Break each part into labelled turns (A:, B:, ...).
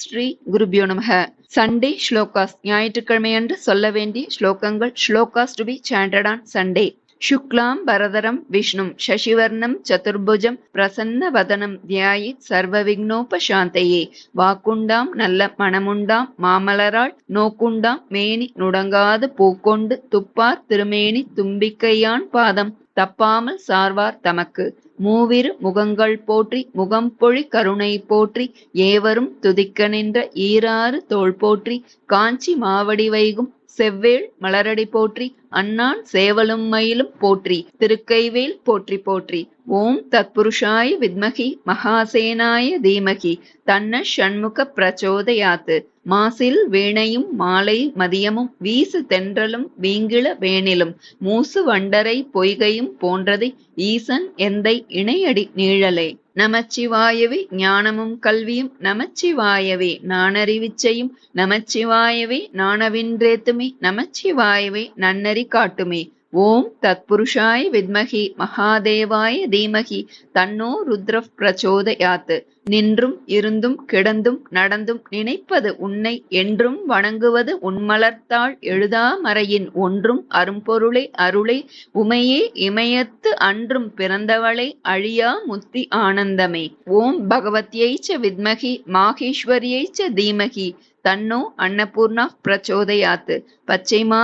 A: ஸ்ரீ குருபியோ நமக சண்டே ஸ்லோகாஸ் ஞாயிற்றுக்கிழமை அன்று சொல்ல வேண்டிய ஸ்லோகங்கள் slokas to be chanted on Sunday சுக்லாம் பரதரம் விஷ்ணும் சசிவர்ணம் சதுர்புஜம் பிரசன்ன வதனம் தியாயி சர்வ விக்னோபாந்தையே வாக்குண்டாம் நல்ல மனமுண்டாம் மாமலராள் நோக்குண்டாம் மேனி நுடங்காது பூக்கொண்டு துப்பார் திருமேனி தும்பிக்கையான் பாதம் தப்பாமல் சார்வார் தமக்கு மூவிரு முகங்கள் போற்றி முகம்பொழி கருணை போற்றி ஏவரும் துதிக்க நின்ற ஈராறு தோள் போற்றி காஞ்சி மாவடி வைகும் செவ்வேள் மலரடி போற்றி அண்ணான் சேவலும் மயிலும் போற்றி திருக்கைவேல் போற்றி போற்றி ஓம் தத்புருஷாய வித்மகி மகாசேனாய தீமகி தன்ன ஷண்முக பிரச்சோதயாத்து மாசில் வீணையும் மாலை மதியமும் வீசு தென்றலும் வீங்கிழ வேணிலும் மூசு வண்டரை பொய்கையும் போன்றது ஈசன் எந்தை இணையடி நீழலே நமச்சிவாயவே ஞானமும் கல்வியும் நமச்சிவாயவே நாணறிவிச்சையும் நமச்சிவாயவே நாணவின்றேத்துமே நமச்சிவாயவே நன்னறி சொல்லி காட்டுமே ஓம் தத் புருஷாய் வித்மகி மகாதேவாய் தீமகி தன்னோ ருத்ர பிரச்சோதயாத்து நின்றும் இருந்தும் கிடந்தும் நடந்தும் நினைப்பது உன்னை என்றும் வணங்குவது உன்மலர்த்தாள் எழுதாமறையின் ஒன்றும் அரும்பொருளை அருளை உமையே இமயத்து அன்றும் பிறந்தவளை அழியா முத்தி ஆனந்தமே ஓம் பகவத்யைச்ச வித்மகி மாகேஸ்வரியைச்ச தீமகி தன்னோ அன்னபூர்ணா பிரச்சோதையாத்து பச்சைமா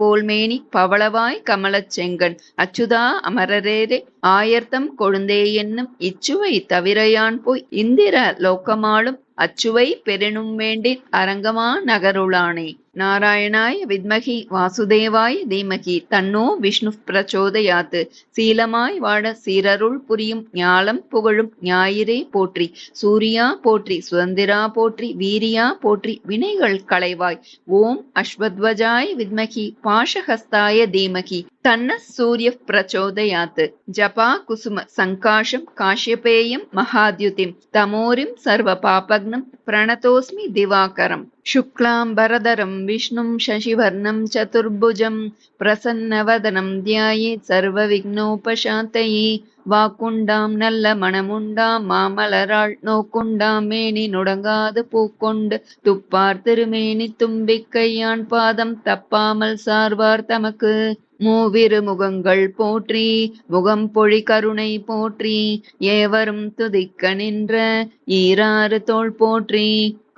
A: போல் மேனி பவளவாய் கமலச் செங்கன் அச்சுதா அமரரேரே ஆயர்த்தம் கொழுந்தே என்னும் இச்சுவை தவிரையான் போய் இந்திர லோக்கமாலும் அச்சுவை பெருணும் வேண்டி அரங்கமா நகருளானே நாராயணாய வித்மகி வாசுதேவாய தீமகி தன்னோ விஷ்ணு பிரச்சோதயாத்து சீலமாய் வாழ சீரருள் புரியும் ஞாலம் புகழும் ஞாயிறே போற்றி சூரியா போற்றி சுதந்திரா போற்றி வீரியா போற்றி வினைகள் களைவாய் ஓம் அஸ்வத்வஜாய் வித்மகி பாஷஹஸ்தாய தீமகி तन्नः सूर्यः प्रचोदयात् जपा कुसुम सङ्काशं काश्यपेयं महाद्युतिं तमोरिं सर्वपापग्नं प्रणतोऽस्मि दिवाकरम्
B: शुक्लाम्बरधरं विष्णुं शशिवर्णं चतुर्भुजं प्रसन्नवदनं ध्यायेत् सर्वविघ्नोपशान्तये வாக்குண்டாம் நல்ல மணமுண்டாம் மாமலராள் நோக்குண்டாம் மேனி நுடங்காது பூக்கொண்டு துப்பார் திருமேனி தும்பிக்கையான் பாதம் தப்பாமல் சார்வார் தமக்கு மூவிரு முகங்கள் போற்றி முகம் பொழி கருணை போற்றி ஏவரும் துதிக்க நின்ற ஈராறு தோல் போற்றி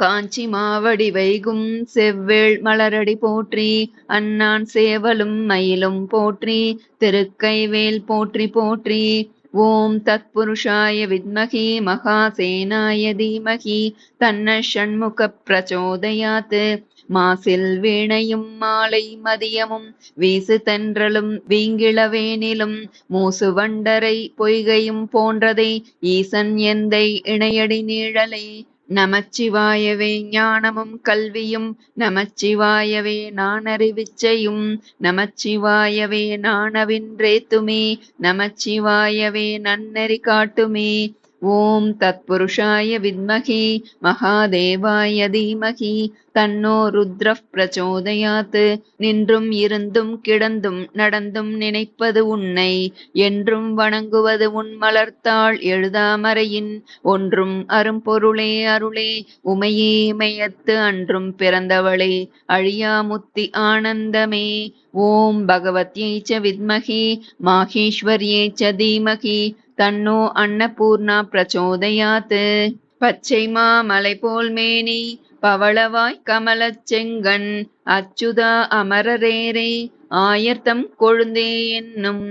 B: காஞ்சி மாவடி வைகும் செவ்வேள் மலரடி போற்றி அண்ணான் சேவலும் மயிலும் போற்றி திருக்கை வேல் போற்றி போற்றி ஓம் தத் புருஷாய வித்மகி மகாசேனாய தீமகி தன்ன ஷண்முக பிரச்சோதயாத்து மாசில் வீணையும் மாலை மதியமும் வீசு தென்றலும் வீங்கிளவேனிலும் மூசு வண்டரை பொய்கையும் போன்றதை ஈசன் எந்தை இணையடி நீழலை நமச்சிவாயவே ஞானமும் கல்வியும் நமச்சிவாயவே நானறிவிச்சையும் நமச்சிவாயவே நாணவின்றேத்துமே நமச்சிவாயவே நன்னறி காட்டுமே ஓம் தத்புருஷாய வித்மகி மகாதேவாய தீமகி தன்னோ ருத்ர பிரச்சோதயாத்து நின்றும் இருந்தும் கிடந்தும் நடந்தும் நினைப்பது உன்னை என்றும் வணங்குவது உன் மலர்த்தாள் எழுதாமறையின் ஒன்றும் அரும்பொருளே அருளே உமையே மையத்து அன்றும் பிறந்தவளே அழியாமுத்தி ஆனந்தமே ஓம் பகவத்யை ச வித்மகி மாகேஸ்வரியை ச தீமகி தன்னோ அன்னபூர்ணா பிரச்சோதயாத் பச்சை மாமலை போல் மேனி பவளவாய் கமல செங்கண் அச்சுதா அமரரேரை ஆயர்த்தம் கொழுந்தே என்னும்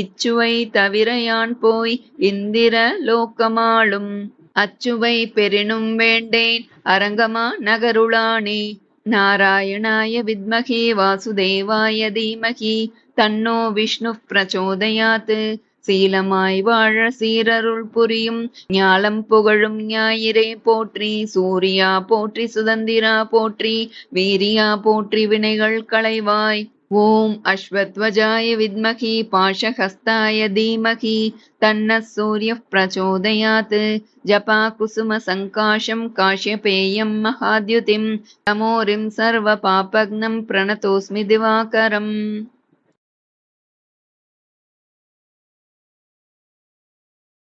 B: இச்சுவை தவிர யான் போய் இந்திர லோக்கமாளும் அச்சுவை பெறினும் வேண்டேன் அரங்கமா நகருளானி நாராயணாய வித்மகி வாசுதேவாய தீமகி தன்னோ விஷ்ணு பிரச்சோதயாத்து சீலமாய் வாழ சீரருள் புரியும் ஞாலம் புகழும் ஞாயிறே போற்றி சூர்யா போற்றி சுதந்திரா போற்றி வீரியா போற்றி வினைகள் களைவாய் ஓம் அஸ்வத்வஜாய வித்மகி பாஷஹஸ்தாய தீமகி தன்ன சூரிய பிரச்சோதயாத் ஜபா குசும சங்காஷம் காஷ்யபேயம் மகாத்யுதிம் தமோரிம் சர்வ பாபக்னம் பிரணதோஸ்மி திவாகரம்